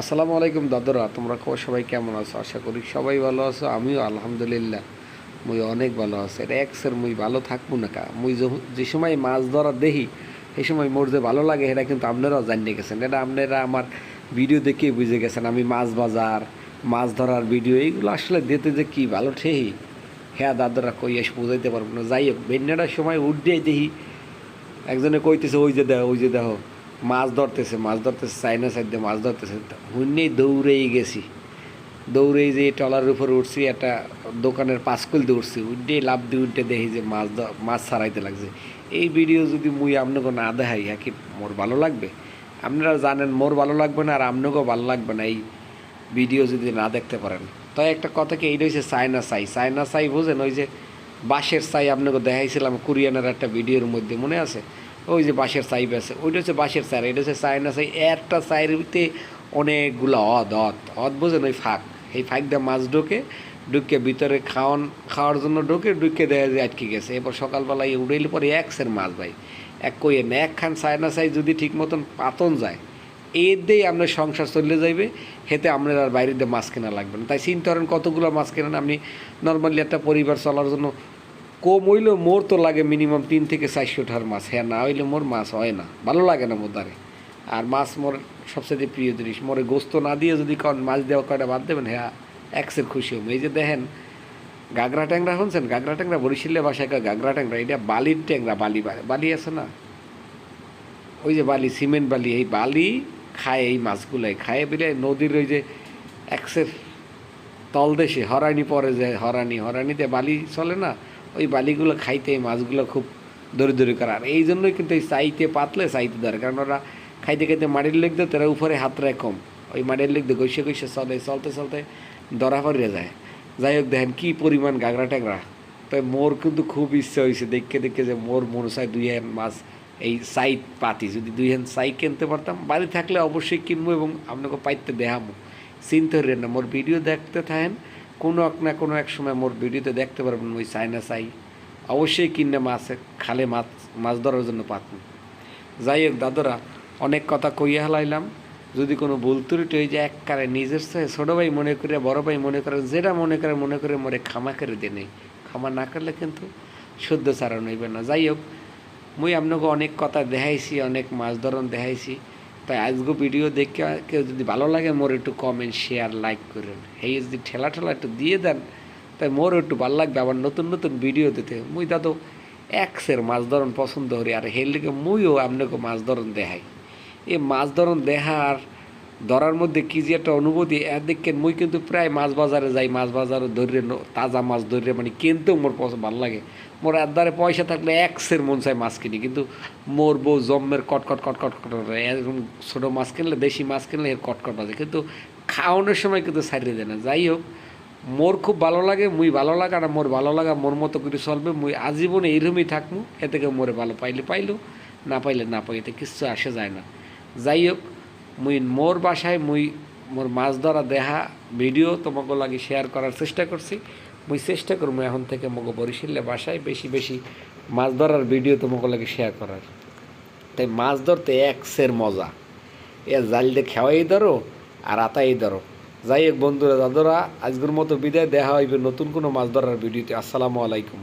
আসসালামু আলাইকুম দাদরা, তোমরা সবাই কেমন আছো? আশা করি সবাই ভালো আছো, আমিও আলহামদুলিল্লাহ, মুই অনেক ভালো আছি। এটা এক্সের মুই ভালো থাকব না কা। মুই যে সময় মাছ ধরা দেখি, সেই সময় মোর যে ভালো লাগে এটা কিন্তু আপনারাও জানিয়ে গেছেন। এটা আপনারা আমার ভিডিও দেখেই বুঝে গেছেন, আমি মাছ বাজার, মাছ ধরার ভিডিও, এইগুলো আসলে দিতে যে কি ভালো ঠেহি। হ্যাঁ দাদারা, কই এসে বুঝাইতে পারব না। যাই হোক বেন্যাটার সময় উঠতেই দেখি, একজনে কইতেছে, ওই যে দেখো ওই যে দেখো মাছ ধরতেছে মাছ ধরতেছে, চাইনা সাইড দিয়ে মাছ ধরতেছে। হুন্নেই দৌড়েই গেছি। দৌড়েই যে টলার উপর উঠছি, একটা দোকানের পাঁচকুল দিয়ে উঠছি। উঠে লাভ দিয়ে উঠে দেখি যে মাছ মাছ ছাড়াইতে লাগছে। এই ভিডিও যদি মুই আপনাকে না দেখাই হ্যাঁ কি, মোর ভালো লাগবে? আপনারা জানেন, মোর ভালো লাগবে না আর আপনাকেও ভালো লাগবে না এই ভিডিও যদি না দেখতে পারেন। তাই একটা কথা কি, এই হচ্ছে চায়না সাই চায়না সাই বোঝেন, ওই যে বাঁশের সাই আপনাকে দেখাইছিলাম, কোরিয়ানের একটা ভিডিওর মধ্যে, মনে আছে? ওই যে বাঁশের সাইব আছে, ওইটা হচ্ছে বাঁশের সাই এটা হচ্ছে চায়না সাই একটা সাইয়ের ভিতরে অনেকগুলো অদ অদ অদ বোঝেন ওই ফাঁক। এই ফাঁক দিয়ে মাছ ঢোকে, ঢুকে ভিতরে খাওয়ান, খাওয়ার জন্য ঢোকে, ঢুকে দেখা যায় আটকে গেছে। এরপর সকালবেলায় উড়াইলে পরে একসের মাছ ভাই। এক কইয়ে না একখান চায়না সাই যদি ঠিক মতন পাতন যায়, এর দিয়েই আপনার সংসার চলে যাইবে, হেতে আপনার আর বাইরে দিয়ে মাছ কেনা লাগবে না। তাই চিন্তা করেন কতগুলো মাছ কেনেন, আপনি নর্মালি একটা পরিবার চলার জন্য কম হইলেও মোর তো লাগে মিনিমাম তিন থেকে চারশো ঠার মাছ। হ্যাঁ না হইলে মোর মাছ হয় না। ভালো লাগে না মোর দ্বারে। আর মাছ মোর সবচেয়ে প্রিয় জিনিস। মোরে গোস্ত না দিয়ে যদি কন মাছ দেওয়া কয়টা বাদ দেবেন হ্যাঁ এক্সের খুশি হব। এই যে দেখেন, গাগরা ট্যাংরা শুনছেন? গাগরা ট্যাংরা বরিশালে বাসায় গাগরা ট্যাংরা? এটা বালির ট্যাংরা, বালি বালি আছে না? ওই যে বালি, সিমেন্ট বালি, এই বালি খায় এই মাছগুলাই। খায় বলে নদীর ওই যে এক্সের তলদেশে, হরানি পরে যে হরানি। হরানিতে বালি চলে না? ওই বালিগুলো খাইতে মাছগুলো খুব দৌড়ি করে। আর এই জন্যই কিন্তু এই চাইতে পাতলে চাইতে ধরে, কারণ ওরা খাইতে খাইতে মাটির দেয় তারা উপরে হাত রায় কম। ওই মাটির দিয়ে গৈসে গৈসে চলে, চলতে চলতে ধরা পড়িয়ে যায়। যাই হোক, দেখেন কী পরিমাণ গাগরা ট্যাগরা তাই মোর কিন্তু খুব ইচ্ছে হয়েছে দেখে দেখে যে মোর মনে চায় দুই হ্যান্ড মাছ এই সাইড পাতি। যদি দুই হ্যান্ড সাই কিনতে পারতাম, বাড়ি থাকলে অবশ্যই কিনবো এবং আপনাকে পাইতে দেখাবো। চিন্তা করেন না, মোর ভিডিও দেখতে থাকেন কোনো এক না কোনো এক সময় মোর ভিডিওতে দেখতে পারবেন ওই চাইনা চাই অবশ্যই কিনে মাছ, খালে মাছ মাছ ধরার জন্য পাতন যাই হোক দাদরা, অনেক কথা কইয়া হালাইলাম যদি কোনো ভুল ত্রুটি হয়ে যায়, এককারে নিজের চেয়ে ছোটো ভাই মনে করে, বড় ভাই মনে করে, যেটা মনে করে মনে করে মরে ক্ষমা করে দিয়ে নেই। ক্ষমা না করলে কিন্তু শুদ্ধ চারণ হইবে না। যাই হোক, মুই আপনাকে অনেক কথা দেখাইছি, অনেক মাছ ধরন দেখাইছি। তাই আজকে ভিডিও দেখে কেউ যদি ভালো লাগে, মোর একটু কমেন্ট শেয়ার লাইক করেন। এই যদি ঠেলা ঠেলা একটু দিয়ে দেন, তাই মোর একটু ভালো লাগবে আবার নতুন নতুন ভিডিও দিতে। মুই দাদু এক্সের মাছ ধরন পছন্দ করি, আর লিগে মুইও আপনাকে মাছ ধরন দেখাই। এই মাছ ধরন দেখার ধরার মধ্যে কি যে একটা অনুভূতি এর দেখেন মুই কিন্তু প্রায় মাছ বাজারে যাই, মাছ বাজারে ধরে তাজা মাছ ধরে মানে কিনতেও মোর পছন্দ, ভালো লাগে। মোর একদারে পয়সা থাকলে একসের মন চাই মাছ কিনি, কিন্তু মোর বউ জম্মের কটকট কটকট কট এরকম ছোটো মাছ কিনলে, দেশি মাছ কিনলে এর কটকট বাজে, কিন্তু খাওয়ানোর সময় কিন্তু সারিয়ে দেয় না। যাই হোক, মোর খুব ভালো লাগে, মুই ভালো লাগা আর মোর ভালো লাগা, মোর মতো করে চলবে, মুই আজীবন এইরকমই থাকব এ থেকে মোরে ভালো পাইলে পাইলো, না পাইলে না পাই, এতে কিচ্ছু আসে যায় না। যাই হোক, মুই মোর বাসায় মুই, মোর মাছ ধরা দেহা, ভিডিও তোমাকে লাগে শেয়ার করার চেষ্টা করছি। মুই চেষ্টা করব এখন থেকে মগো বরিশিল্লে বাসায় বেশি বেশি মাছ ধরার ভিডিও তোমাকে লাগে শেয়ার করার। তাই মাছ ধরতে একসের মজা। এ জাল দিয়ে খেওয়াই ধরো আর আতাই ধরো। যাই হোক বন্ধুরা, দাদরা, আজকের মতো বিদায়। দেখা হইবে নতুন কোনো মাছ ধরার ভিডিওতে আসসালামু আলাইকুম।